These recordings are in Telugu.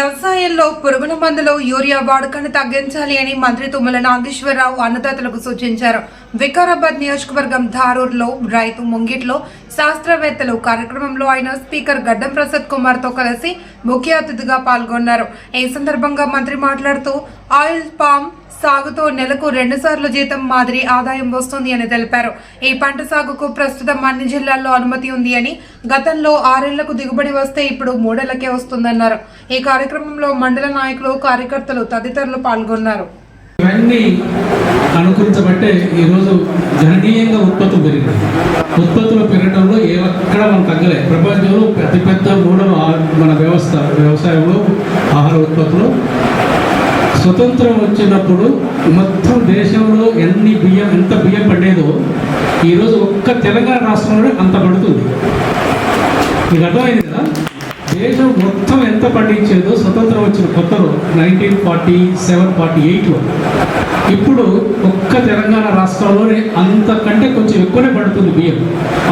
వ్యవసాయంలో పురుగుల మందులు యూరియా వాడకాన్ని తగ్గించాలి అని మంత్రి తుమ్మల నాగేశ్వరరావు అన్నదాతలకు సూచించారు. వికారాబాద్ నియోజకవర్గం ధారూర్లో రైతు ముంగిట్లో శాస్త్రవేత్తలు కార్యక్రమంలో ఆయన స్పీకర్ గడ్డం ప్రసాద్ కుమార్తో కలిసి ముఖ్య అతిథిగా పాల్గొన్నారు. ఈ సందర్భంగా మంత్రి మాట్లాడుతూ ఆయిల్ పామ్ సాగుతో నెలకు రెండు సార్లు జీతం మాదిరి ఆదాయం వస్తుంది అని తెలిపారు. ఈ పంట సాగుకు ప్రస్తుతం అన్ని జిల్లాల్లో అనుమతి ఉంది అని గతంలో ఆరేళ్ళకు దిగుబడి వస్తే ఇప్పుడు మూడేళ్ళకే వస్తుందన్నారు. ఈ కార్యక్రమంలో మండల నాయకులు కార్యకర్తలు తదితరులు పాల్గొన్నారు. ఇవన్నీ అనుకరించబట్టే ఈరోజు గణనీయంగా ఉత్పత్తులు పెరిగింది ఉత్పత్తులు పెరగడంలో ఏ ఎక్కడ మనం తగ్గలే. ప్రపంచంలో అతిపెద్ద మూడవ మన వ్యవస్థ వ్యవసాయంలో ఆహార ఉత్పత్తులు. స్వతంత్రం వచ్చినప్పుడు మొత్తం దేశంలో ఎన్ని బియ్యం ఎంత బియ్యం పడేదో ఈరోజు ఒక్క తెలంగాణ రాష్ట్రంలోనే అంత పడుతుంది. మీకు అర్థమైంది? కదా దేశం మొత్తం ఎంత పండించేదో స్వతంత్రం వచ్చిన కొత్తలో నైన్టీన్ ఫార్టీ సెవెన్ ఫార్టీ ఎయిట్లో ఇప్పుడు ఒక్క తెలంగాణ రాష్ట్రంలోనే అంతకంటే కొంచెం ఎక్కువనే పడుతుంది బియ్యం.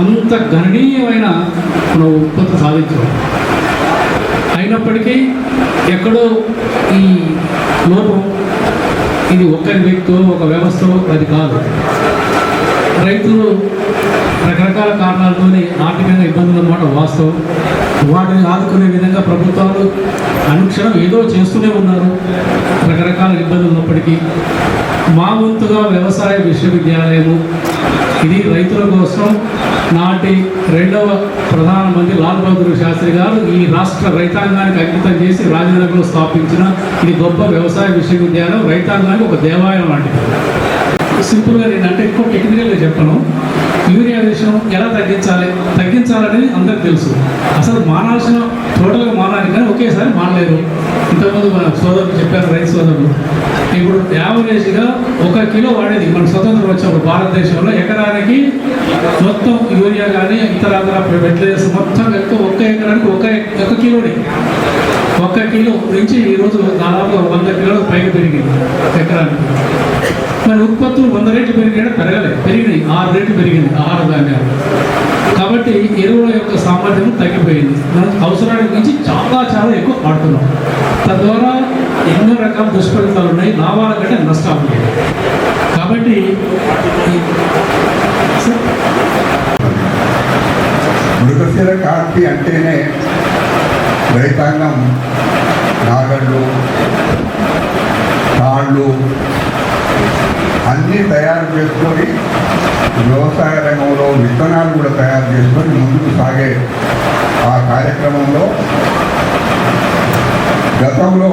అంత గణనీయమైన మనం ఉత్పత్తి సాధించాం. అయినప్పటికీ ఎక్కడో ఈ లోపం ఇది ఒక్కరి వ్యక్తో ఒక వ్యవస్థ అది కాదు. రైతులు రకరకాల కారణాలతోనే ఆర్థికంగా ఇబ్బందులు అన్నమాట వాస్తవం. వాటిని ఆదుకునే విధంగా ప్రభుత్వాలు అనుక్షణం ఏదో చేస్తూనే ఉన్నారు. రకరకాల ఇబ్బందులు ఉన్నప్పటికీ మా వంతుగా వ్యవసాయ విశ్వవిద్యాలయము ఇది రైతుల కోసం నాటి రెండవ ప్రధానమంత్రి లాల్ బహదూర్ శాస్త్రి గారు ఈ రాష్ట్ర రైతాంగానికి అంకితం చేసి రాజనగర్లో స్థాపించిన ఇది గొప్ప వ్యవసాయ విశ్వవిద్యాలయం రైతాంగానికి ఒక దేవాలయం లాంటిది. సింపుల్గా నేను అంటే ఎక్కువ టెక్నికల్గా చెప్పను. యూరియా విషయం ఎలా తగ్గించాలి? తగ్గించాలనేది అందరికి తెలుసు. అసలు మానాల్సిన టోటల్గా మానాలి కానీ ఒకేసారి మానలేరు ఇంతకుముందు మన సోదరులు చెప్పారు రైతు సోదరులు ఇప్పుడు యావరేజ్గా ఒక కిలో వాడేది. మన స్వతంత్రం వచ్చినప్పుడు భారతదేశంలో ఎకరానికి మొత్తం యూరియా కానీ ఇతర ఫెర్టిలైజర్స్ మొత్తం కలిపి ఒక్క ఎకరానికి ఒక ఒక కిలోని. ఒక్క కిలో నుంచి ఈరోజు దాదాపు వంద కిలోలకు పైకి పెరిగింది ఎకరానికి. దాని ఉత్పత్తులు వంద రేట్లు పెరిగాయి పెరగలేదు పెరిగినాయి. ఆరు రేట్లు పెరిగింది ఆహార ధాన్యాలు కాబట్టి ఎరువుల యొక్క సామర్థ్యం తగ్గిపోయింది. మనం అవసరానికి మించి చాలా చాలా ఎక్కువ వాడుతున్నాం. తద్వారా ఎన్నో రకాల దుష్ఫలితాలు ఉన్నాయి. లాభాల కంటే నష్టాలు ఉన్నాయి. కాబట్టి మృగశిర కార్తీ అంటేనే రైతాంగం. నాగళ్ళు తాళ్ళు అన్నీ తయారు చేసుకొని వ్యవసాయ రంగంలో విత్తనాలు కూడా తయారు చేసుకొని ముందుకు సాగే ఆ కార్యక్రమంలో గతంలో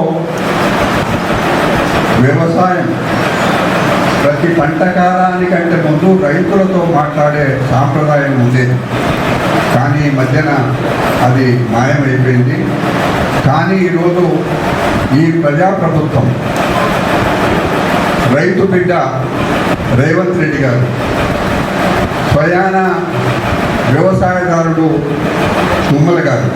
వ్యవసాయం ప్రతి పంట కాలానికంటే ముందు రైతులతో మాట్లాడే సాంప్రదాయం ఉంది. కానీ ఈ మధ్యన అది మాయమైపోయింది. కానీ ఈరోజు ఈ ప్రజాప్రభుత్వం రైతు బిడ్డ రేవంత్ రెడ్డి గారు. స్వయాన వ్యవసాయదారుడు తుమ్మల గారు.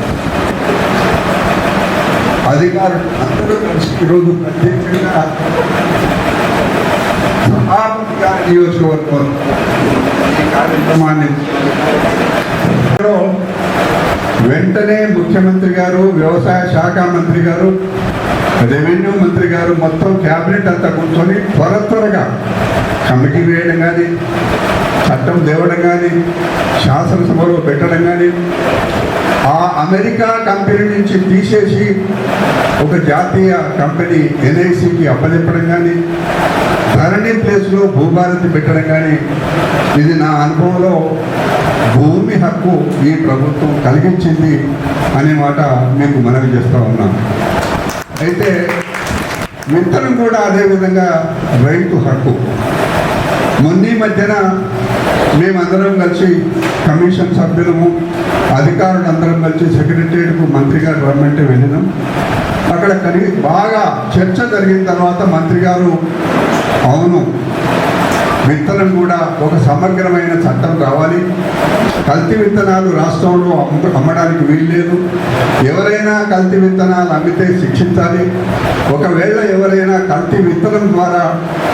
అధికారులు అందరూ కలిసి ఈరోజు ప్రత్యేకంగా సభాపతి గారి నియోజకవర్గం ఈ కార్యక్రమాన్ని వెంటనే ముఖ్యమంత్రి గారు వ్యవసాయ శాఖ మంత్రి గారు రెవెన్యూ మంత్రి గారు మొత్తం క్యాబినెట్ అంతా కూర్చొని త్వర త్వరగా కమిటీ వేయడం కానీ చట్టం తేవడం కానీ శాసనసభలో పెట్టడం కానీ ఆ అమెరికా కంపెనీ నుంచి తీసేసి ఒక జాతీయ కంపెనీ ఎన్ఐసికి అప్పచెప్పడం కానీ ధరణి ప్లేస్లో భూభారతి పెట్టడం కానీ ఇది నా అనుభవంలో భూమి హక్కు ఈ ప్రభుత్వం కలిగించింది అనే మాట మీకు మనవి చేస్తూ ఉన్నాను అయితే విత్తనం కూడా అదేవిధంగా రైతు హక్కు. మొన్నీ మధ్యన మేమందరం కలిసి కమిషన్ సభ్యులము అధికారులు అందరం కలిసి సెక్రటరియట్కు మంత్రి గారు గవర్నమెంట్ వెళ్ళినాం. అక్కడ కలిగి బాగా చర్చ జరిగిన తర్వాత మంత్రి గారు అవును విత్తనం కూడా ఒక సమగ్రమైన చట్టం రావాలి కల్తీ విత్తనాలు రాష్ట్రంలో అమ్మడానికి వీల్లేదు. ఎవరైనా కల్తీ విత్తనాలు అమ్మితే శిక్షించాలి. ఒకవేళ ఎవరైనా కల్తీ విత్తనం ద్వారా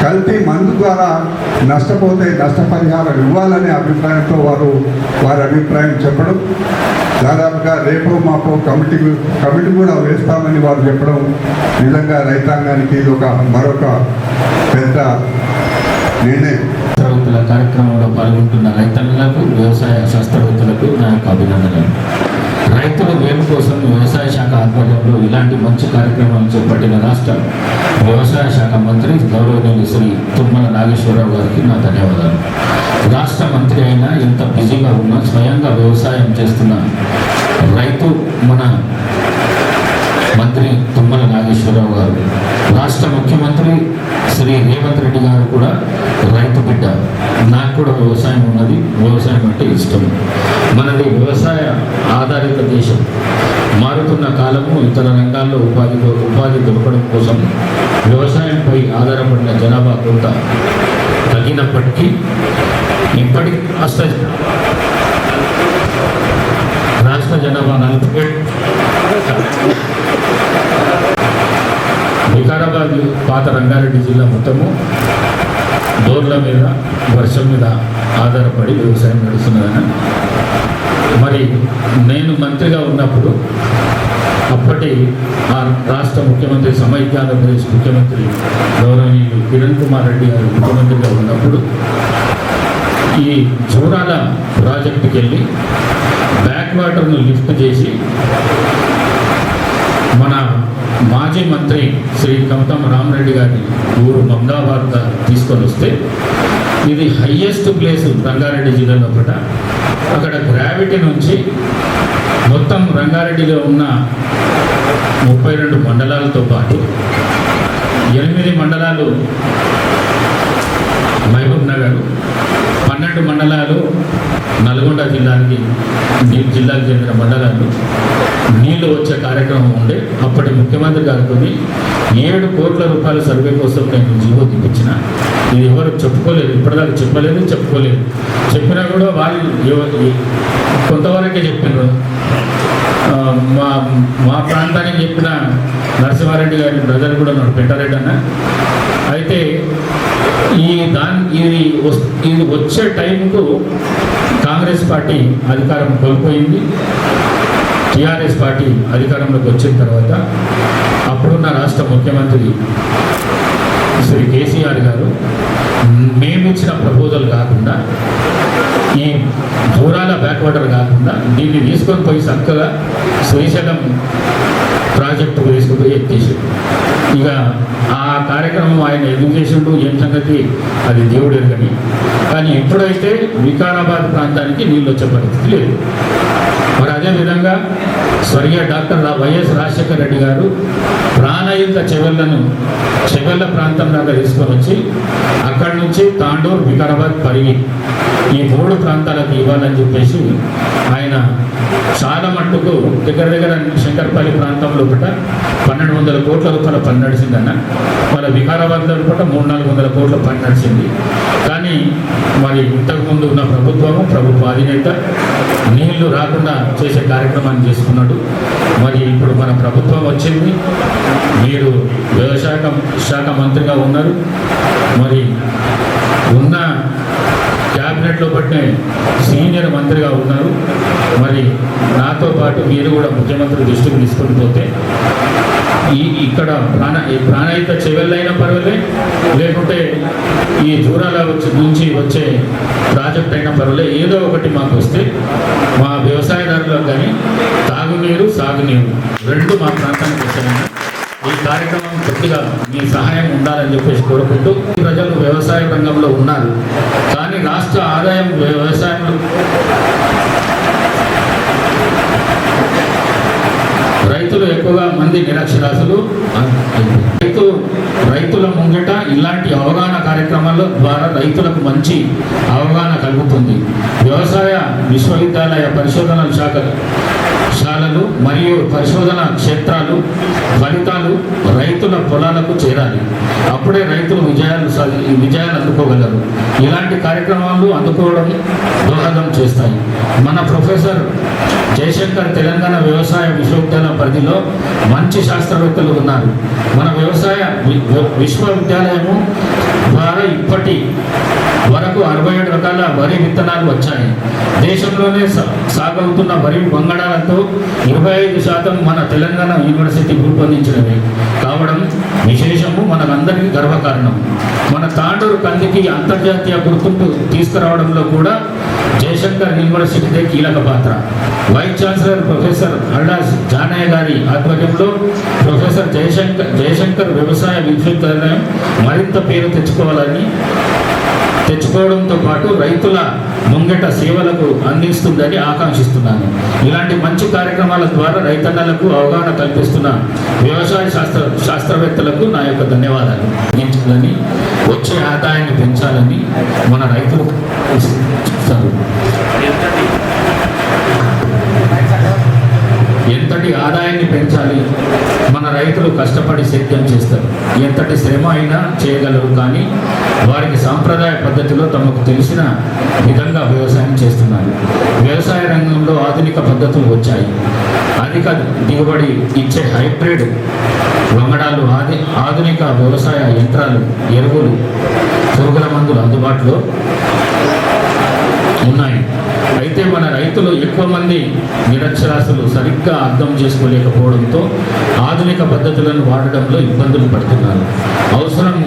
కల్తీ మందు ద్వారా నష్టపోతే నష్టపరిహారం ఇవ్వాలనే అభిప్రాయంతో వారు వారి అభిప్రాయం చెప్పడం. దాదాపుగా రేపు మాకు కమిటీ కమిటీ కూడా వేస్తామని వారు చెప్పడం. నిజంగా రైతాంగానికి ఇది ఒక మరొక పెద్ద నిర్ణయం. శాస్త్రవేత్తల కార్యక్రమంలో పాల్గొంటున్న రైతన్నలకు వ్యవసాయ శాస్త్రవేత్తలకు నా యొక్క అభినందనలు. రైతుల మేలు కోసం వ్యవసాయ శాఖ ఆధ్వర్యంలో ఇలాంటి మంచి కార్యక్రమాలు చేపట్టిన రాష్ట్ర వ్యవసాయ శాఖ మంత్రి గౌరవనీయులు శ్రీ తుమ్మల నాగేశ్వరరావు గారికి నా ధన్యవాదాలు. రాష్ట్ర మంత్రి అయినా ఎంత బిజీగా ఉన్నా స్వయంగా వ్యవసాయం చేస్తున్న రైతు మన మంత్రి తుమ్మల నాగేశ్వరరావు గారు రాష్ట్ర ముఖ్యమంత్రి శ్రీ రేవంత్ రెడ్డి గారు కూడా రైతు బిడ్డ నాకు కూడా వ్యవసాయం ఉన్నది వ్యవసాయం అంటే ఇష్టం. మనది వ్యవసాయ ఆధారిత దేశం. మారుతున్న కాలము ఇతర రంగాల్లో ఉపాధి ఉపాధి దొరకడం కోసం వ్యవసాయంపై ఆధారపడిన జనాభా కొంత తగ్గినప్పటికీ ఇప్పటి రాష్ట్ర రాష్ట్ర జనాభా నలభై వికారాబాద్ పాత రంగారెడ్డి జిల్లా మొత్తము. డోర్ల మీద వర్షం మీద ఆధారపడి వ్యవసాయం నడుస్తున్నదని మరి నేను మంత్రిగా ఉన్నప్పుడు అప్పటి ఆ రాష్ట్ర ముఖ్యమంత్రి సమైక్య ఆంధ్రప్రదేశ్ ముఖ్యమంత్రి గౌరవనీయులు కిరణ్ కుమార్ రెడ్డి గారు ముఖ్యమంత్రిగా ఉన్నప్పుడు ఈ చూరాల ప్రాజెక్టుకి వెళ్ళి బ్యాక్ వాటర్ను లిఫ్ట్ చేసి మన మాజీ మంత్రి శ్రీ కమతమ్మ రామరెడ్డి గారి ఊరు మమదాబాద్ తీసుకొని వస్తే ఇది హయ్యెస్ట్ ప్లేస్ రంగారెడ్డి జిల్లాలో ఒకట. అక్కడ గ్రావిటీ నుంచి మొత్తం రంగారెడ్డిలో ఉన్న ముప్పై రెండు మండలాలతో పాటు ఎనిమిది మండలాలు మహబూబ్ నగర్ పన్నెండు మండలాలు నల్గొండ జిల్లాకి జిల్లాకు చెందిన మండలాలు నీళ్ళు వచ్చే కార్యక్రమం ఉండే. అప్పటి ముఖ్యమంత్రి గారితో ఏడు కోట్ల రూపాయల సర్వే కోసం నేను జీవో తీపించిన ఇది ఎవరు చెప్పుకోలేదు ఇప్పటిదాకా చెప్పలేదు చెప్పుకోలేదు. చెప్పినా కూడా వాళ్ళు కొంతవరకే చెప్పినారు. మా మా ప్రాంతానికి చెప్పిన నరసింహారెడ్డి గారి బ్రదర్ కూడా ఉన్నాడు పెంటారెడ్డి అన్న. అయితే ఈ దాని ఇది ఇది వచ్చే టైంకు కాంగ్రెస్ పార్టీ అధికారం కోల్పోయింది. టీఆర్ఎస్ పార్టీ అధికారంలోకి వచ్చిన తర్వాత అప్పుడున్న రాష్ట్ర ముఖ్యమంత్రి శ్రీ కేసీఆర్ గారు మేమిచ్చిన ప్రపోజల్ కాకుండా ఈ దూరాల బ్యాక్వాటర్ కాకుండా దీన్ని తీసుకొని పోయి చక్కగా శ్రీశైలం ప్రాజెక్టు వేసుకుపోయి ఎత్తేసాడు ఇక ఆ కార్యక్రమం ఆయన ఎందుకు చేసిండు ఏం సంగతి అది దేవుడు ఎరగని కానీ ఎప్పుడైతే వికారాబాద్ ప్రాంతానికి నీళ్ళు వచ్చే పరిస్థితి లేదు. మరి అదేవిధంగా స్వర్గీయ డాక్టర్ వైఎస్ రాజశేఖర రెడ్డి గారు ప్రాణయుత చెవెళ్ళను చెవెళ్ళ ప్రాంతం దాకా తీసుకొని వచ్చి అక్కడి నుంచి తాండూర్ వికారాబాద్ పరిగి ఈ మూడు ప్రాంతాలకు ఇవ్వాలని చెప్పేసి ఆయన చాలా మట్టుకు దగ్గర దగ్గర శంకర్పల్లి ప్రాంతంలో ఒకట పన్నెండు వందల కోట్ల రూపాయల పని నడిచిందన్న. మన వికారాబాద్లో కూడా మూడు నాలుగు వందల కోట్ల పని నడిచింది. కానీ మరి ఇంతకుముందు ఉన్న ప్రభుత్వము ప్రభుత్వ అధినేత నీళ్ళు రాకుండా చేసే కార్యక్రమాన్ని చేసుకున్నాడు. మరి ఇప్పుడు మన ప్రభుత్వం వచ్చింది. మీరు వ్యవసాయ శాఖ మంత్రిగా ఉన్నారు. మరి ఉన్న క్యాబినెట్లో పట్టిన సీనియర్ మంత్రిగా ఉన్నారు. మరి నాతో పాటు మీరు కూడా ముఖ్యమంత్రి దృష్టికి తీసుకుని పోతే ఈ ఇక్కడ ప్రాణ ఈ ప్రాణాయిత చెవెళ్ళైనా పర్వాలే లేకుంటే ఈ దూరాల వచ్చి నుంచి వచ్చే ప్రాజెక్ట్ అయినా పర్వాలే. ఏదో ఒకటి మాకు వస్తే మా వ్యవసాయదారులకు కానీ తాగునీరు సాగునీరు రెండు మా ప్రాంతానికి వచ్చాయన్నా ఈ కార్యక్రమం పూర్తిగా మీ సహాయం ఉండాలని చెప్పేసి కోరుకుంటూ ప్రజలు వ్యవసాయ రంగంలో ఉన్నారు. కానీ రాష్ట్ర ఆదాయం వ్యవసాయంలో రైతులు ఎక్కువగా మంది నిరక్షరాస్యులు. రైతు రైతుల ముంగట ఇలాంటి అవగాహన కార్యక్రమాల ద్వారా రైతులకు మంచి అవగాహన కలుగుతుంది. వ్యవసాయ విశ్వవిద్యాలయ పరిశోధనల శాఖ శాలలు మరియు పరిశోధన క్షేత్రాలు ఫలితాలు రైతుల పొలాలకు చేరాలి. అప్పుడే రైతులు విజయాలు విజయాలు అందుకోగలరు. ఇలాంటి కార్యక్రమాలు అందుకోవడం దోహదం చేస్తాయి. మన ప్రొఫెసర్ జయశంకర్ తెలంగాణ వ్యవసాయ విశ్వవిద్యాలయం పరిధిలో మంచి శాస్త్రవేత్తలు ఉన్నారు. మన వ్యవసాయ వి- విశ్వవిద్యాలయము ద్వారా ఇప్పటి వరకు అరవై ఏడు రకాల వరి విత్తనాలు వచ్చాయి. దేశంలోనే సాగవుతున్న వరి వంగడాలతో ఇరవై ఐదు శాతం మన తెలంగాణ యూనివర్సిటీ రూపొందించినవి. రావడం విశేషము మనకందరికీ గర్వకారణం. మన తాండూరు కందికి అంతర్జాతీయ గుర్తింపు తీసుకురావడంలో కూడా జయశంకర్ యూనివర్సిటీదే కీలక పాత్ర. Vice chancellor professor Hardas Janaiah గారి ఆధ్వర్యంలో ప్రొఫెసర్ జయశంకర్ జయశంకర్ వ్యవసాయ విశ్వవిద్యాలయం మరింత పేరు తెచ్చుకోవాలని తెచ్చుకోవడంతో పాటు రైతుల ముంగట సేవలకు అందిస్తుందని ఆకాంక్షిస్తున్నాను ఇలాంటి మంచి కార్యక్రమాల ద్వారా రైతన్నలకు అవగాహన కల్పిస్తున్న వ్యవసాయ శాస్త్ర శాస్త్రవేత్తలకు నా యొక్క ధన్యవాదాలు పెంచాలని వచ్చే ఆదాయాన్ని పెంచాలని మన రైతులు చూస్తారు ఎంతటి ఆదాయాన్ని పెంచాలి? మన రైతులు కష్టపడి సేద్యం చేస్తారు. ఎంతటి శ్రమ అయినా చేయగలరు. కానీ వారికి సాంప్రదాయ పద్ధతిలో తమకు తెలిసిన విధంగా వ్యవసాయం చేస్తున్నారు. వ్యవసాయ రంగంలో ఆధునిక పద్ధతులు వచ్చాయి. అధిక దిగుబడి ఇచ్చే హైబ్రిడ్ వంగడాలు ఆది ఆధునిక వ్యవసాయ యంత్రాలు ఎరువులు పురుగుల మందులు అందుబాటులో ఉన్నాయి. అయితే మన రైతులు ఎక్కువ మంది నిరక్షరాస్యులు సరిగ్గా అర్థం చేసుకోలేకపోవడంతో ఆధునిక పద్ధతులను వాడడంలో ఇబ్బందులు పడుతున్నారు. అవసరం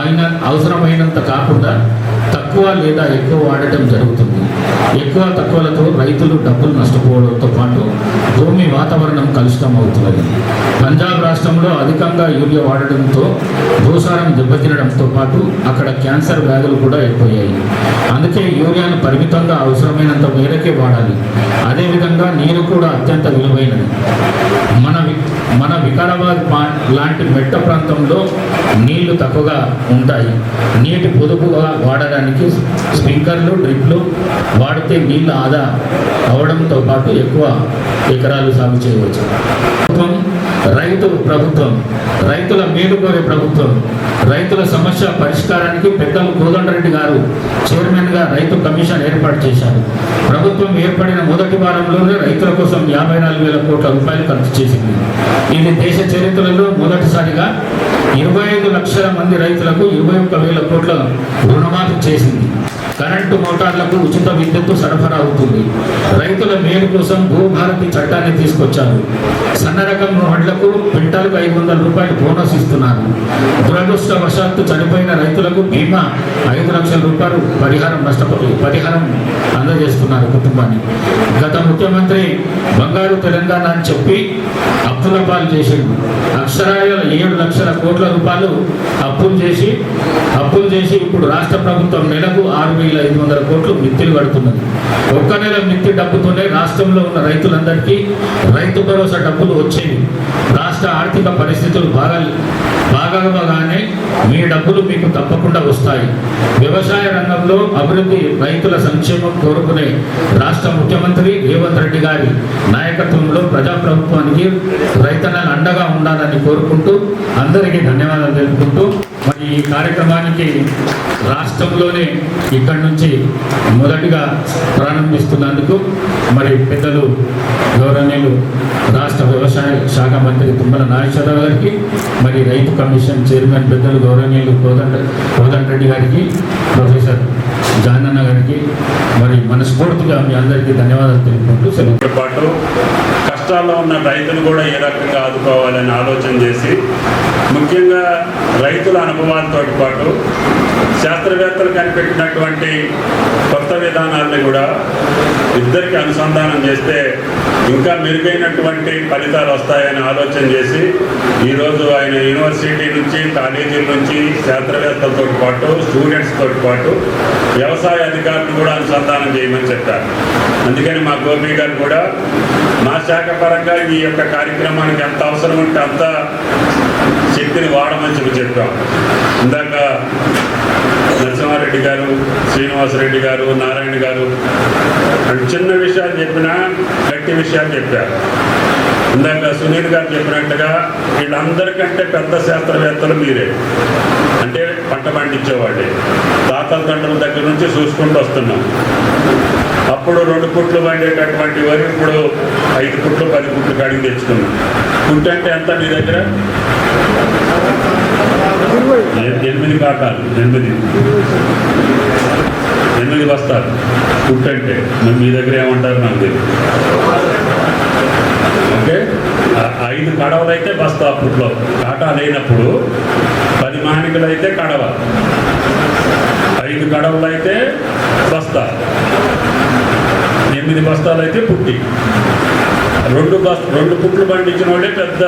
అయిన అవసరమైనంత కాకుండా తక్కువ లేదా ఎక్కువ వాడటం జరుగుతుంది. ఎక్కువ తక్కువలతో రైతులు డబ్బులు నష్టపోవడంతో పాటు భూమి వాతావరణం కలుషితం అవుతున్నది. పంజాబ్ రాష్ట్రంలో అధికంగా యూరియా వాడడంతో భూసారం దెబ్బతినడంతో పాటు అక్కడ క్యాన్సర్ వ్యాధులు కూడా ఎక్కువయ్యాయి. అందుకే యూరియాను పరిమితంగా అవసరమైనంత మేరకే వాడాలి. అదేవిధంగా నీరు కూడా అత్యంత విలువైనది. మన వి- మన వికారాబాద్ లాంటి మెట్ట ప్రాంతంలో నీళ్ళు తక్కువగా ఉంటాయి. నీటి పొదుపుగా వాడడానికి స్ప్రింక్లర్లు డ్రిప్లు వాడితే నీళ్ళు ఆదా అవడంతో పాటు ఎక్కువ ఎకరాలు సాగు చేయవచ్చు. ప్రభుత్వం రైతు ప్రభుత్వం రైతుల మేలు ప్రభుత్వం రైతుల సమస్య పరిష్కారానికి పెద్దలు కోదండరెడ్డి గారు చైర్మన్గా రైతు కమిషన్ ఏర్పాటు చేశారు. ప్రభుత్వం ఏర్పడిన మొదటి వారంలోనే రైతుల కోసం యాభై నాలుగు వేల కోట్ల రూపాయలు ఖర్చు చేసింది. ఇది దేశ చరిత్రలో మొదటిసారిగా ఇరవై ఐదు లక్షల మంది రైతులకు ఇరవై ఒక్క వేల కోట్ల రుణమాఫీ చేసింది. కరెంటు మోటార్లకు ఉచిత విద్యుత్తు సరఫరా అవుతుంది. రైతుల మేలు కోసం భూభారతి చట్టాన్ని తీసుకొచ్చారు. సన్న రకం వడ్లకు ఐదు వందల రూపాయలు బోనస్ ఇస్తున్నారు. దురదృష్టవశాత్తు చనిపోయిన రైతులకు బీమా ఐదు లక్షల రూపాయలు పరిహారం నష్టపోయి పరిహారం అందజేస్తున్నారు కుటుంబాన్ని. గత ముఖ్యమంత్రి బంగారు తెలంగాణ అని చెప్పి అప్పుల పాలు చేసిండు. అక్షరాల ఏడు లక్షల కోట్ల రూపాయలు అప్పులు చేసి అప్పులు చేసి ఇప్పుడు రాష్ట్ర ప్రభుత్వం నెలకు ఆరు వేల ఐదు వందల కోట్లు మిత్తిలు కడుతున్నది. ఒక్క నెల మిత్తి డబ్బుతోనే రాష్ట్రంలో ఉన్న రైతులందరికీ రైతు భరోసా డబ్బులు వచ్చేవి. రాష్ట్ర ఆర్థిక పరిస్థితులు బాగా బాగాగానే మీ డబ్బులు మీకు తప్పకుండా వస్తాయి. వ్యవసాయ రంగంలో అభివృద్ధి రైతుల సంక్షేమం కోరుకునే రాష్ట్ర ముఖ్యమంత్రి రేవంత్ రెడ్డి గారి నాయకత్వంలో ప్రజాప్రభుత్వానికి రైతన్నలు అండగా ఉండాలని కోరుకుంటూ అందరికీ ధన్యవాదాలు తెలుపుకుంటూ మరి ఈ కార్యక్రమానికి రాష్ట్రంలోనే ఇక్కడి నుంచి మొదటిగా ప్రారంభిస్తున్నందుకు మరి పెద్దలు గౌరవనీయులు రాష్ట్ర వ్యవసాయ శాఖ మంత్రి తుమ్మల నాగేశ్వరరావు గారికి మరి రైతు కమిషన్ చైర్మన్ పెద్దలు గౌరవనీయులు కోదండ కోదండ రెడ్డి గారికి ప్రొఫెసర్ జానన్న గారికి మరి మనస్ఫూర్తిగా మీ అందరికీ ధన్యవాదాలు తెలుపుకుంటూ సెలవు. పాటు కష్టాల్లో ఉన్న రైతులు కూడా ఏ రకంగా ఆదుకోవాలని ఆలోచన చేసి ముఖ్యంగా రైతుల అనుభవాలతో పాటు శాస్త్రవేత్తలు కనిపెట్టినటువంటి కొత్త విధానాలను కూడా ఇద్దరికి అనుసంధానం చేస్తే ఇంకా మెరుగైనటువంటి ఫలితాలు వస్తాయని ఆలోచన చేసి ఈరోజు ఆయన యూనివర్సిటీ నుంచి కాలేజీల నుంచి శాస్త్రవేత్తలతో పాటు స్టూడెంట్స్తో తోటి పాటు వ్యవసాయ అధికారులను కూడా అనుసంధానం చేయమని చెప్పారు. అందుకని మా గోపి గారు కూడా మా శాఖ పరంగా ఈ యొక్క కార్యక్రమానికి ఎంత అవసరం ఉంటే అంత శక్తిని వాడమని చెప్పి చెప్పాం. ఇందాక నరసింహారెడ్డి గారు శ్రీనివాసరెడ్డి గారు నారాయణ గారు చిన్న విషయాలు చెప్పినా గట్టి విషయాలు చెప్పారు. ఇందాక సునీల్ గారు చెప్పినట్టుగా వీళ్ళందరికంటే పెద్ద శాస్త్రవేత్తలు మీరే. అంటే పంట పండించేవాడే తాతల తండ్రుల దగ్గర నుంచి చూసుకుంటూ వస్తున్నాం. అప్పుడు రెండు పుట్లు పండేటటువంటి వరి ఇప్పుడు ఐదు పుట్లు పది పుట్లు కడిగి తెచ్చుకున్నాం. పుట్టు అంటే ఎంత మీ దగ్గర? ఎనిమిది కాటాలు ఎనిమిది. ఎనిమిది బస్తాలు. పుట్టు అంటే మీ దగ్గర ఏమంటారు నాకు తెలియదు. ఓకే? ఐదు కడవలు అయితే బస్తా అప్పట్లో కాటా లేనప్పుడు పది మానికలు అయితే కడవ. ఐదు కడవలు అయితే బస్తా ఎనిమిది బస్తాలు అయితే పుట్టి. రెండు బస్ రెండు పుట్లు పండించిన వాళ్ళే పెద్ద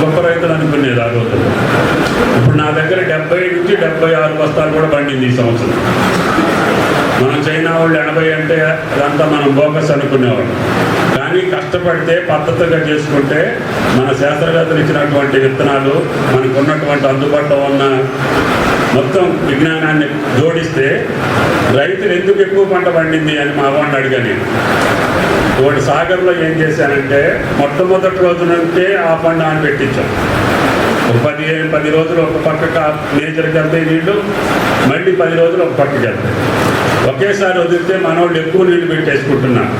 గొప్ప రైతులు అనుకునేది ఆ రోజుల్లో ఇప్పుడు నా దగ్గర డెబ్బై నుంచి డెబ్బై ఆరు బస్తాలు కూడా పండింది ఈ సంవత్సరం. మనం చైనా వాళ్ళు ఎనభై అంటే అదంతా మనం బోకస్ అనుకునేవాళ్ళం. కానీ కష్టపడితే పద్ధతిగా చేసుకుంటే మన శాస్త్రవేత్తలు ఇచ్చినటువంటి విత్తనాలు మనకు ఉన్నటువంటి అందుబాటులో ఉన్న మొత్తం విజ్ఞానాన్ని జోడిస్తే రైతులు ఎందుకు ఎక్కువ పంట పండింది అని మా వాడిని అడిగా నేను. సాగర్లో ఏం చేశానంటే మొట్టమొదటి రోజు నుంచే ఆ పంట అని పెట్టించాం ఒక పది పది రోజులు ఒక పక్కకు నేచర్ వెళ్తాయి నీళ్ళు మళ్ళీ పది రోజులు ఒక పక్కకి వెళ్తాయి ఒకేసారి వదిలితే మనోళ్ళు ఎక్కువ నీళ్ళు పెట్టేసుకుంటున్నారు.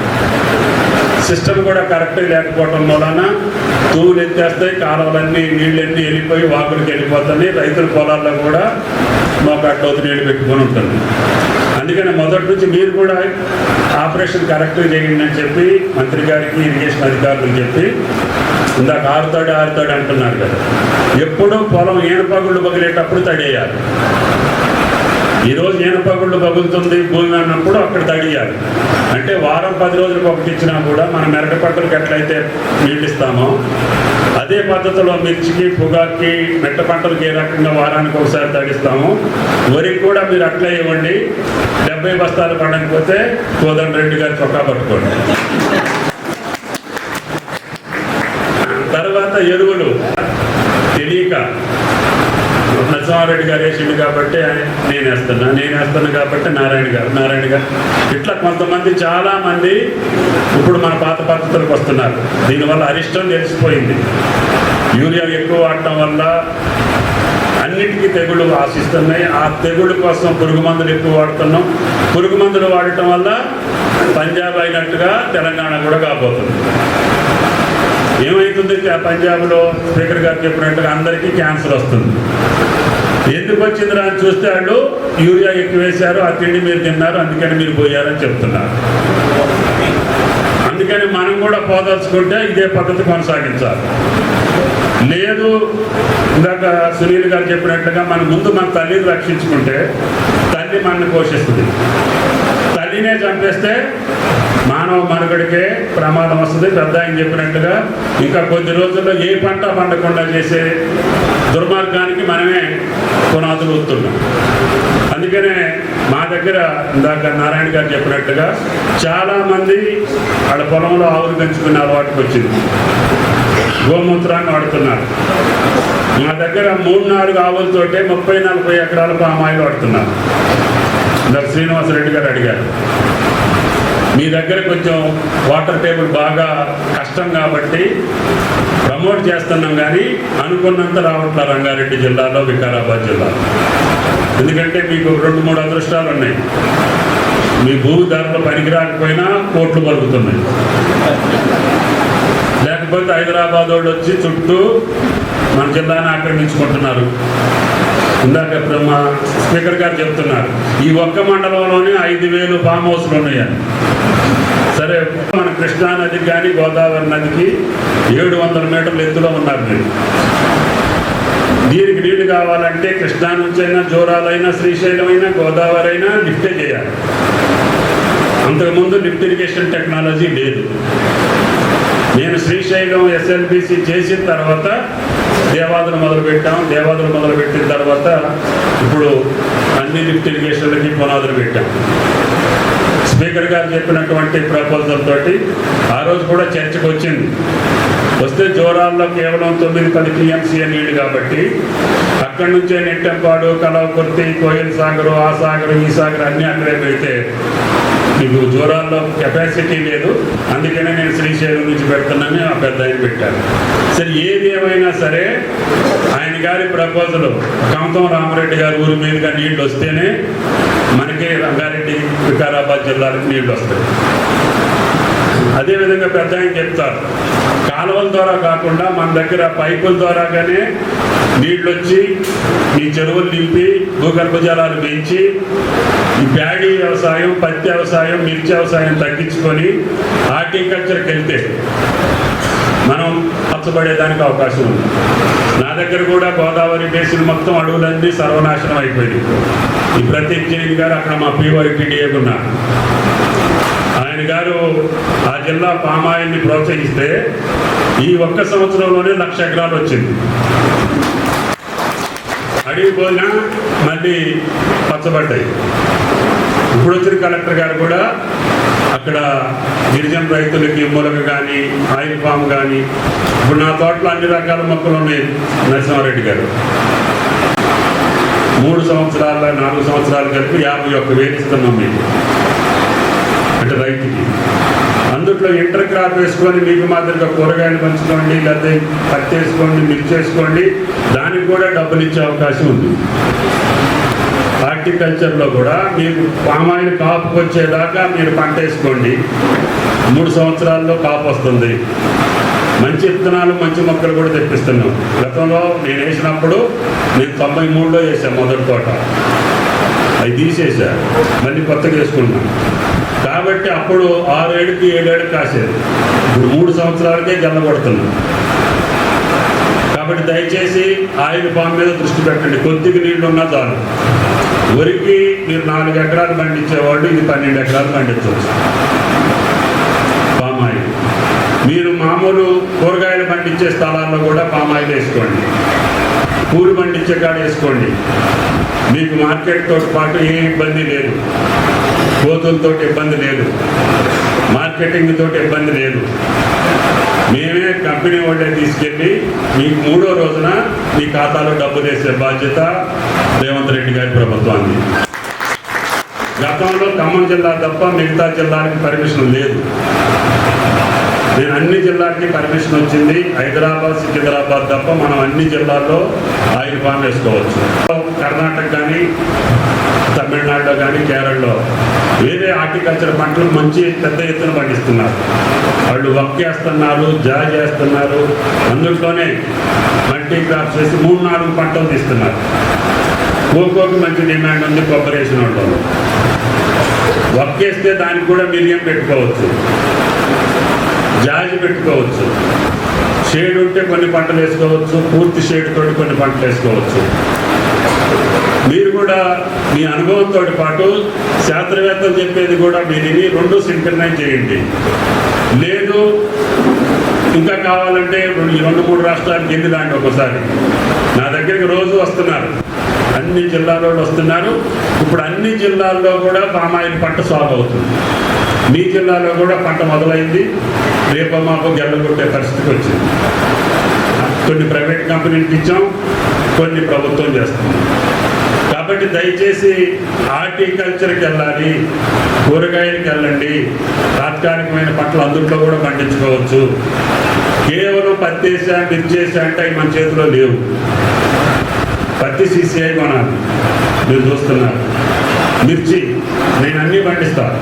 సిస్టమ్ కూడా కరెక్ట్ లేకపోవడం వలన తూములు ఎత్తేస్తాయి కాలువలన్నీ నీళ్ళన్నీ వెళ్ళిపోయి వాకులకి వెళ్ళిపోతున్నాయి. రైతుల పొలాల్లో కూడా మోకాట్లోతు నీళ్ళు పెట్టుకొని ఉంటుంది. అందుకని మొదటి నుంచి మీరు కూడా ఆపరేషన్ కరెక్ట్గా చేయండి అని చెప్పి మంత్రి గారికి ఇరిగేషన్ అధికారులకు చెప్పి ఇందాక ఆరుతాడు ఆరుతాడు అంటున్నారు కదా. ఎప్పుడూ పొలం ఈనపగుళ్ళు పగిలేటప్పుడు తడేయాలి. ఈరోజు ఈనపగుళ్ళు పగులుతుంది భూమి అన్నప్పుడు అక్కడ తడియాలి. అంటే వారం పది రోజులకు ఒకటి ఇచ్చినా కూడా మనం మెరక పంటలకు ఎట్లయితే నీళ్ళు ఇస్తామో అదే పద్ధతిలో మిర్చికి పొగాకి మెట్ట పంటలకు ఏ రకంగా వారానికి ఒకసారి తడిస్తాము వరికి కూడా మీరు అట్లా ఇవ్వండి. డెబ్బై బస్తాలు పండకపోతే కోదండ రెడ్డి గారి చొక్కా పట్టుకోండి. తర్వాత ఎరువులు తెలియక నరసింహారెడ్డి గారు వేసిండు కాబట్టి నేను వేస్తున్నా నేను వేస్తున్నా కాబట్టి నారాయణ గారు నారాయణ గారు. ఇట్లా కొంతమంది చాలామంది ఇప్పుడు మన పాత పద్ధతులకు వస్తున్నారు. దీనివల్ల అరిష్టం తెలిసిపోయింది. యూరియా ఎక్కువ వాడటం వల్ల అన్నిటికీ తెగుళ్ళు ఆశిస్తున్నాయి. ఆ తెగుళ్ళు కోసం పురుగు మందులు ఎక్కువ వాడుతున్నాం. పురుగు మందులు వాడటం వల్ల పంజాబ్ అయినట్టుగా తెలంగాణ కూడా కాబోతుంది. ఏమవుతుంది ఆ పంజాబ్లో స్పీకర్ గారు చెప్పినట్టుగా అందరికీ క్యాన్సర్ వస్తుంది. ఎందుకు వచ్చిందిరా అని చూస్తే వాళ్ళు యూరియా ఎక్కువ వేశారు ఆ తిండి మీరు తిన్నారు అందుకని మీరు పోయారని చెప్తున్నారు. అందుకని మనం కూడా పోదలుచుకుంటే ఇదే పద్ధతి కొనసాగించాలి. లేదు ఇందాక సునీల్ గారు చెప్పినట్టుగా మన ముందు మన తల్లిని రక్షించుకుంటే తల్లి మనల్ని పోషిస్తుంది. నదినే చంపేస్తే మానవ మనుగడికే ప్రమాదం వస్తుంది. పెద్ద ఆయన చెప్పినట్టుగా ఇంకా కొద్ది రోజుల్లో ఏ పంట పండకుండా చేసే దుర్మార్గానికి మనమే పునాదులు వస్తున్నాం అందుకనే మా దగ్గర ఇందాక నారాయణ గారు చెప్పినట్టుగా చాలామంది వాళ్ళ పొలంలో ఆవులు పెంచుకునే అలవాటుకు వచ్చింది. గోమూత్రాన్ని వాడుతున్నారు. మా దగ్గర మూడు నాలుగు ఆవులతోటే ముప్పై నలభై ఎకరాల పామాయిలు వాడుతున్నారు. ఇందాక శ్రీనివాసరెడ్డి గారు అడిగారు. మీ దగ్గర కొంచెం వాటర్ టేబుల్ బాగా కష్టం కాబట్టి ప్రమోట్ చేస్తున్నాం కానీ అనుకున్నంత రావట్లే రంగారెడ్డి జిల్లాలో వికారాబాద్ జిల్లాలో. ఎందుకంటే మీకు రెండు మూడు అదృష్టాలు ఉన్నాయి. మీ భూమి ధరలు పనికి రాకపోయినా కోట్లు పలుకుతున్నాయి. లేకపోతే హైదరాబాద్ వాళ్ళు వచ్చి చుట్టూ మన జిల్లాని ఆక్రమించుకుంటున్నారు. ఇందాక మా స్పీకర్ గారు చెప్తున్నారు. ఈ ఒక్క మండలంలోనే ఐదు వేలు ఫామ్ హౌస్లు ఉన్నాయని సరే మన కృష్ణా నదికి కానీ గోదావరి నదికి ఏడు వందల మీటర్ల ఎత్తులో ఉన్నారు మీరు. దీనికి నీళ్ళు కావాలంటే కృష్ణా నుంచి అయినా జోరాలైనా శ్రీశైలం అయినా గోదావరి అయినా లిఫ్టే చేయాలి. అంతకుముందు లిఫ్ట్ ఇరిగేషన్ టెక్నాలజీ లేదు. నేను శ్రీశైలం ఎస్ఎల్బిసి చేసిన తర్వాత దేవాదులు మొదలు పెట్టాం దేవాదులు మొదలు పెట్టిన తర్వాత ఇప్పుడు అన్ని లిఫ్ట్ ఇరిగేషన్లకి పునాదులు పెట్టాం. స్పీకర్ గారు చెప్పినటువంటి ప్రపోజల్ తోటి ఆ రోజు కూడా చర్చకు వచ్చింది. వస్తే జోరాల్లో కేవలం తొమ్మిది పది టీఎంసీఏ నీళ్ళు కాబట్టి అక్కడి నుంచే నెట్టంపాడు కలవకుర్తి కోయిల్ సాగరు ఆ సాగరు ఈ సాగర్ అన్నీ అక్కడే పెడితే మీకు జోరాల్లో కెపాసిటీ లేదు. అందుకనే నేను శ్రీశైలం నుంచి పెడుతున్నాను ఆ పెద్ద ఆయన పెట్టాను సరే ఏది ఏమైనా సరే ఆయన గారి ప్రపోజల్ కమతం రామరెడ్డి గారి ఊరి మీదుగా నీళ్ళు వస్తేనే మనకి రంగారెడ్డి వికారాబాద్ జిల్లాలకు నీళ్ళు వస్తాయి. అదేవిధంగా పెద్ద ఆయన చెప్తారు. కాలువల ద్వారా కాకుండా మన దగ్గర పైపుల ద్వారాగానే నీళ్ళు వచ్చి ఈ చెరువులు నింపి భూగర్భ జలాలు పెంచి ఈ ప్యాడీ వ్యవసాయం పత్తి వ్యవసాయం మిర్చి వ్యవసాయం తగ్గించుకొని హార్టికల్చర్కి వెళ్తే మనం పచ్చబడేదానికి అవకాశం ఉంది. నా దగ్గర కూడా గోదావరి బేసిన్ మొత్తం అడవులన్నీ సర్వనాశనం అయిపోయింది ఈ ప్రతీక్ జైన్ గారు అక్కడ మా పీవైటీడీఏ ఉన్నారు. ఆయన గారు ఆ జిల్లా పామాయిల్ని ప్రోత్సహిస్తే ఈ ఒక్క సంవత్సరంలోనే లక్ష ఎకరాలు వచ్చింది. అడిగి పోయినా మళ్ళీ పచ్చబడ్డాయి. ఇప్పుడు వచ్చిన కలెక్టర్ గారు కూడా అక్కడ గిరిజన రైతులకి మొలక కానీ ఆయిల్ ఫామ్ కానీ ఇప్పుడు నా తోటలో అన్ని రకాల మొక్కలు ఉన్నాయి నరసింహారెడ్డి గారు. మూడు సంవత్సరాల నాలుగు సంవత్సరాలు కలిపి యాభై ఒక్క వేలు ఇస్తున్నాం మీకు అంటే రైతుకి అందుట్లో ఇంటర్ క్రాప్ వేసుకొని మీకు మాదిరిగా కూరగాయలు పంచుకోండి లేకపోతే పత్తి వేసుకోండి మిర్చి వేసుకోండి దానికి కూడా డబ్బులు ఇచ్చే అవకాశం ఉంది. హార్టికల్చర్లో కూడా మీకు పామాయిల్ కాపుకి వచ్చేదాకా మీరు పంట వేసుకోండి. మూడు సంవత్సరాల్లో కాపు వస్తుంది. మంచి విత్తనాలు మంచి మొక్కలు కూడా తెప్పిస్తున్నాం. గతంలో నేను వేసినప్పుడు నేను తొంభై మూడులో వేసాను మొదటి తోట. అవి తీసేసా మళ్ళీ కొత్తగా వేసుకున్నాను కాబట్టి అప్పుడు ఆరేడుకి ఏడేడు కాసేది. ఇప్పుడు మూడు సంవత్సరాలకే గెల్లబడుతున్నాం కాబట్టి దయచేసి ఆయిల్ ఫామ్ మీద దృష్టి పెట్టండి. కొద్దిగా నీళ్ళు ఉన్నా చాలు. వరికి మీరు నాలుగు ఎకరాలు పండించేవాళ్ళు ఇది పన్నెండు ఎకరాలు పండించవచ్చు. Palm oil. మీరు మామూలు కూరగాయలు పండించే స్థలాల్లో కూడా పామ్ ఆయిల్ వేసుకోండి. పూలు పండించే కాడ వేసుకోండి. మీకు మార్కెట్తో పాటు ఏ ఇబ్బంది లేదు. కోతులతో ఇబ్బంది లేదు. మార్కెటింగ్ తోటి ఇబ్బంది లేదు. మేమే కంపెనీ వాళ్ళే తీసుకెళ్ళి మీకు మూడో రోజున మీ ఖాతాలో డబ్బు వేసే బాధ్యత రేవంత్ రెడ్డి గారి ప్రభుత్వాన్ని గతంలో ఖమ్మం జిల్లా తప్ప మిగతా జిల్లాలకు పర్మిషన్ లేదు. నేను అన్ని జిల్లాకి పర్మిషన్ వచ్చింది. హైదరాబాద్ సికింద్రాబాద్ తప్ప మనం అన్ని జిల్లాల్లో ఆయిల్ ఫామ్ వేసుకోవచ్చు. కర్ణాటక కానీ తమిళనాడులో కానీ కేరళలో వేరే హార్టికల్చర్ పంటలు మంచి పెద్ద ఎత్తున పండిస్తున్నారు. వాళ్ళు వక్కేస్తున్నారు చేస్తున్నారు చేస్తున్నారు. అందులోనే మల్టీ క్రాప్స్ వేసి మూడు నాలుగు పంటలు తీస్తున్నారు. కోకోకి మంచి డిమాండ్ ఉంది కొబ్బరి వేసిన వాళ్ళు వక్కేస్తే దానికి కూడా మిరియం పెట్టుకోవచ్చు. జాజి పెట్టుకోవచ్చు. షేడ్ ఉంటే కొన్ని పంటలు వేసుకోవచ్చు పూర్తి షేడ్ తోటి కొన్ని పంటలు వేసుకోవచ్చు. మీరు కూడా మీ అనుభవంతో పాటు శాస్త్రవేత్తలు చెప్పేది కూడా మీరు ఇవి రెండు సింక్రనైజ్ చేయండి. లేదు ఇంకా కావాలంటే రెండు ఈ రెండు మూడు రాష్ట్రాలకు వెళ్ళి దాంట్లో ఒకసారి. నా దగ్గరికి రోజు వస్తున్నారు. అన్ని జిల్లాల్లో వస్తున్నారు. ఇప్పుడు అన్ని జిల్లాల్లో కూడా పామాయిల్ పంట సాగు అవుతుంది. మీ జిల్లాలో కూడా పంట మొదలైంది. రేపు మాకు గెల్లగొట్టే పరిస్థితికి వచ్చింది. కొన్ని ప్రైవేట్ కంపెనీలకు ఇచ్చాం కొన్ని ప్రభుత్వం చేస్తుంది. కాబట్టి దయచేసి హార్టికల్చర్కి వెళ్ళాలి కూరగాయలకి వెళ్ళండి తాత్కాలికమైన పంటలు అందుట్లో కూడా పండించుకోవచ్చు. కేవలం పత్తి వేసా మిర్చి వేసా అంటే అవి మన చేతిలో లేవు. పత్తి సీసీఐ కొనాలి. మీరు చూస్తున్నారు. మిర్చి నేను అన్నీ పండిస్తాను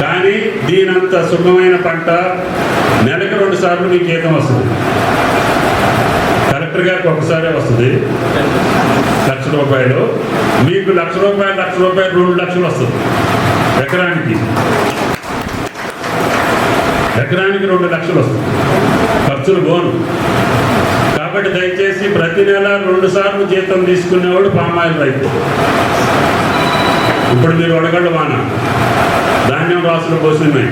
కానీ దీనంత సుఖమైన పంట నెలకు రెండు సార్లు మీకు జీతం వస్తుంది. కలెక్టర్ గారికి ఒకసారి వస్తుంది. లక్ష రూపాయలు. మీకు లక్ష రూపాయలు లక్ష రూపాయలు రెండు లక్షలు వస్తుంది. ఎకరానికి. ఎకరానికి రెండు లక్షలు వస్తుంది. ఖర్చులు బోను కాబట్టి దయచేసి ప్రతి నెల రెండు సార్లు జీతం తీసుకునేవాడు పామాయిల్ రైతు. ఇప్పుడు మీరు వడగళ్ళు వాన. ధాన్యం రాసులు పోసినాయి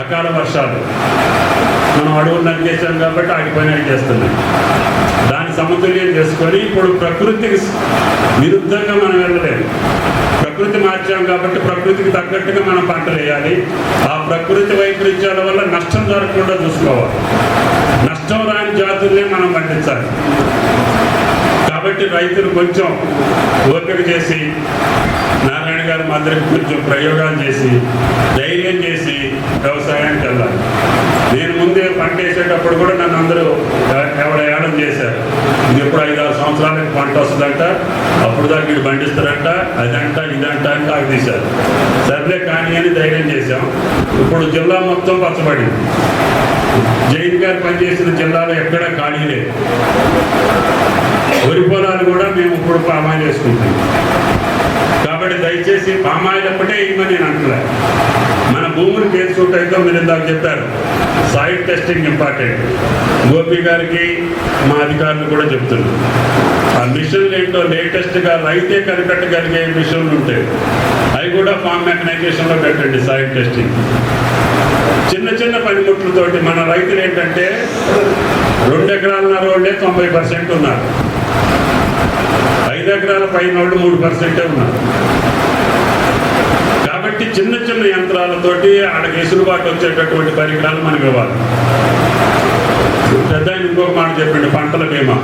అకాల వర్షాలు. మనం అడవులు నరికేసాం కాబట్టి ఆగిపోయినట్టు చేస్తున్నాయి. దాన్ని సమతుల్యం చేసుకొని ఇప్పుడు ప్రకృతికి విరుద్ధంగా మనం వెళ్ళలేము. ప్రకృతి మార్చాం కాబట్టి ప్రకృతికి తగ్గట్టుగా మనం పంటలు వేయాలి. ఆ ప్రకృతి వైపరీత్యాల వల్ల నష్టం జరగకుండా చూసుకోవాలి. నష్టం రాని జాతుల్నే మనం పండించాలి. కాబట్టి రైతులు కొంచెం ఓపిక చేసి గారు గారి కొంచెం ప్రయోగాలు చేసి ధైర్యం చేసి వ్యవసాయానికి వెళ్ళాలి. నేను ముందే పంట వేసేటప్పుడు కూడా నన్ను అందరూ ఎవడ ఏడం చేశారు. ఇది ఎప్పుడు ఐదు ఆరు సంవత్సరాలకి పంట వస్తుందంట అప్పుడు దాకా ఇది పండిస్తారంట అదంట ఇదంట అని నాకు తీశారు. సర్లే కానీ అని ధైర్యం చేశాం. ఇప్పుడు జిల్లా మొత్తం పచ్చబడింది. జైన్ గారు పనిచేసిన జిల్లాలో ఎక్కడ ఖాళీ లేదు. వరి పొలాలు కూడా మేము ఇప్పుడు పామాయిల్ చేసుకుంటాం కాబట్టి దయచేసి పామాయిల్ ఒక్కటే ఇవ్వని నేను అంటున్నా. మన భూములు ఏది అయితే మీరు ఇందాక చెప్పారు. Soil testing important. గోపి గారికి మా అధికారులు కూడా చెప్తున్నారు. ఆ మిషన్లు ఏంటో లేటెస్ట్గా రైతే కనిపెట్టగలిగే మిషన్లు ఉంటాయి అవి కూడా ఫామ్ మెకనైజేషన్లో పెట్టండి సాయిల్ టెస్టింగ్. చిన్న చిన్న పనిముట్లతోటి మన రైతులు ఏంటంటే రెండు ఎకరాలన్నర వాళ్ళే తొంభై పర్సెంట్ ఉన్నారు. ఐదు ఎకరాల పైన వాళ్ళు మూడు పర్సెంటే ఉన్నారు. కాబట్టి చిన్న చిన్న యంత్రాలతోటి ఆడకి ఎసులుబాటు వచ్చేటటువంటి పరికరాలు మనకి ఇవ్వాలి. పెద్ద ఇంకొక మాట చెప్పండి పంటల బీమా.